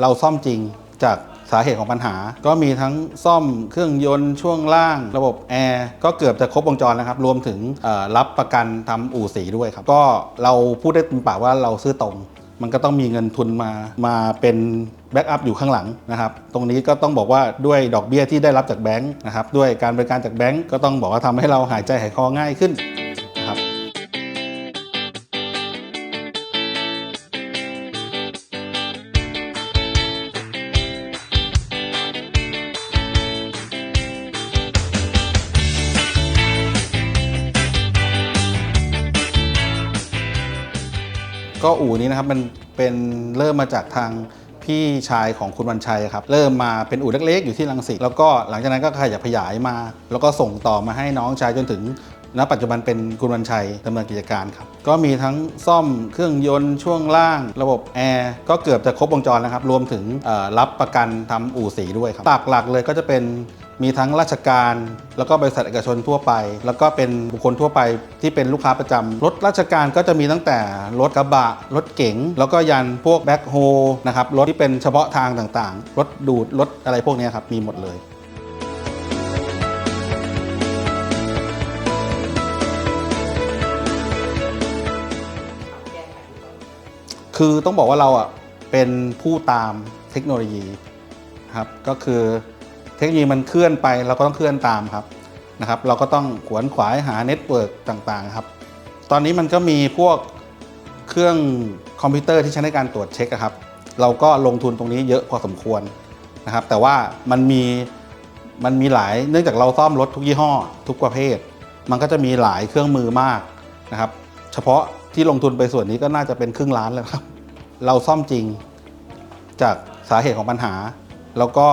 เราซ่อมจริงจากสาเหตุของปัญหา ก็มีทั้งซ่อมเครื่องยนต์ช่วงล่าง ระบบแอร์ก็เกือบจะครบวงจรแล้วครับ รวมถึงรับประกันทำอู่สีด้วยครับ ก็เราพูดได้เต็มปากว่าเราซื้อตรง มันก็ต้องมีเงินทุนมามาเป็นแบ็กอัพอยู่ข้างหลังนะครับ ตรงนี้ก็ต้องบอกว่าด้วยดอกเบี้ยที่ได้รับจากแบงค์นะครับ ด้วยการบริการจากแบงค์ก็ต้องบอกว่าทำให้เราหายใจหายคอง่ายขึ้น ก็อู่นี้นะครับมันเป็นเริ่มมาจากทางพี่ชายของคุณวันชัยครับเริ่มมาเป็นอู่เล็กๆ อยู่ที่ลังสิตแล้วก็หลังจากนั้นก็ขยับขยายมา แล้วก็ส่งต่อมาให้น้องชายจนถึงณปัจจุบันเป็นคุณวันชัยดำเนินกิจการครับ ก็มีทั้งซ่อมเครื่องยนต์ช่วงล่าง ระบบแอร์ก็เกือบจะครบวงจรแล้วครับ รวมถึงรับประกันทำอู่สีด้วยครับหลักๆเลยก็จะเป็น มีทั้งราชการ แล้วก็บริษัทเอกชนทั่วไป แล้วก็เป็นบุคคลทั่วไปที่เป็นลูกค้าประจำรถราชการก็จะมีตั้งแต่รถกระบะ รถเก๋งแล้วก็ยันพวกแบ็คโฮนะครับรถที่เป็นเฉพาะทางต่างๆ รถดูด รถอะไรพวกนี้ครับมีหมดเลยคือต้องบอกว่าเราอะเป็นผู้ตามเทคโนโลยีครับก็คือ เทคโนโลยีมันเคลื่อนไปเราก็ต้องเคลื่อนตามครับนะครับ เราก็ต้องขวนขวายหาเน็ตเวิร์กต่างๆครับ ตอนนี้มันก็มีพวกเครื่องคอมพิวเตอร์ที่ใช้ในการตรวจเช็คครับ เราก็ลงทุนตรงนี้เยอะพอสมควรนะครับ แต่ว่ามันมีมันมีหลายเนื่องจากเราซ่อมรถทุกยี่ห้อ ทุกประเภท มันก็จะมีหลายเครื่องมือมากนะครับ เฉพาะที่ลงทุนไปส่วนนี้ก็น่าจะเป็นครึ่งล้านแล้วครับ เราซ่อมจริงจากสาเหตุของปัญหา แล้วก็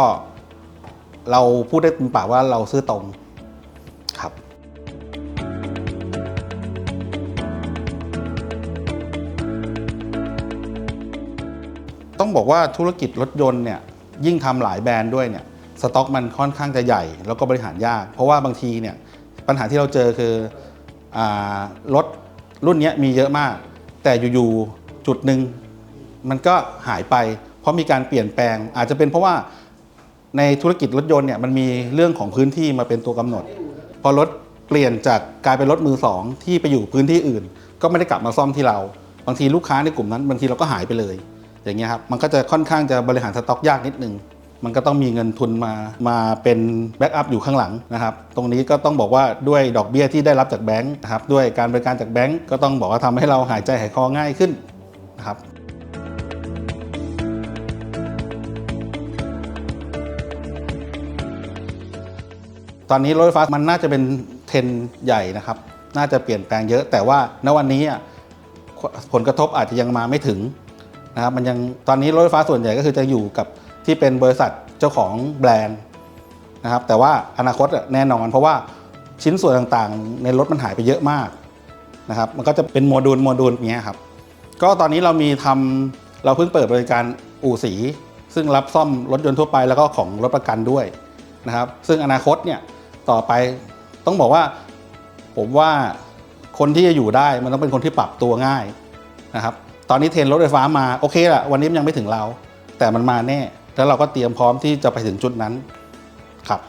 เราพูดได้เต็มปากว่าเราซื่อตรงครับต้องบอกว่าธุรกิจรถยนต์เนี่ยยิ่งทำหลายแบรนด์ด้วยเนี่ยสต็อกมันค่อนข้างจะใหญ่ แล้วก็บริหารยาก เพราะว่าบางทีเนี่ยปัญหาที่เราเจอคืออารถรุ่นเนี้ยมีเยอะมาก แต่อยู่ๆจุดหนึ่งมันก็หายไป เพราะมีการเปลี่ยนแปลงอาจจะเป็นเพราะว่า ในธุรกิจรถยนต์เนี่ยมันมีเรื่องของพื้นที่มาเป็นตัวกำหนด พอรถเปลี่ยนจากกลายเป็นรถมือสองที่ไปอยู่พื้นที่อื่น ก็ไม่ได้กลับมาซ่อมที่เรา บางทีลูกค้าในกลุ่มนั้น บางทีเราก็หายไปเลย อย่างเงี้ยครับมันก็จะค่อนข้างจะบริหารสต็อกยากนิดนึงมันก็ต้องมีเงินทุนมามาเป็นแบ็กอัพอยู่ข้างหลังนะครับ ตรงนี้ก็ต้องบอกว่าด้วยดอกเบี้ยที่ได้รับจากแบงค์นะครับด้วยการบริการจากแบงค์ก็ต้องบอกว่าทำให้เราหายใจหายคอง่ายขึ้นนะครับ ตอนนี้รถไฟฟ้ามันน่าจะเป็นเทรนด์ใหญ่นะครับ น่าจะเปลี่ยนแปลงเยอะ แต่ว่าณวันนี้อะผลกระทบอาจจะยังมาไม่ถึงนะครับมันยังตอนนี้รถไฟฟ้าส่วนใหญ่ก็คือจะอยู่กับที่เป็นบริษัทเจ้าของแบรนด์นะครับ แต่ว่าอนาคตแน่นอน เพราะว่าชิ้นส่วนต่างๆ ในรถมันหายไปเยอะมากนะครับ มันก็จะเป็นโมดูลโมดูลอย่างเงี้ยครับ ก็ตอนนี้เรามีทำเราเพิ่งเปิดบริการอู่สี ซึ่งรับซ่อมรถยนต์ทั่วไปแล้วก็ของรถประกันด้วยนะครับ ซึ่งอนาคตเนี่ย ต่อไป ต้องบอกว่าผมว่าคนที่จะอยู่ได้มันต้องเป็นคนที่ปรับตัวง่ายนะครับตอนนี้เทรนรถไฟฟ้ามาโอเคละวันนี้มันยังไม่ถึงเรา แต่มันมาแน่ แล้วเราก็เตรียมพร้อมที่จะไปถึงจุดนั้นครับ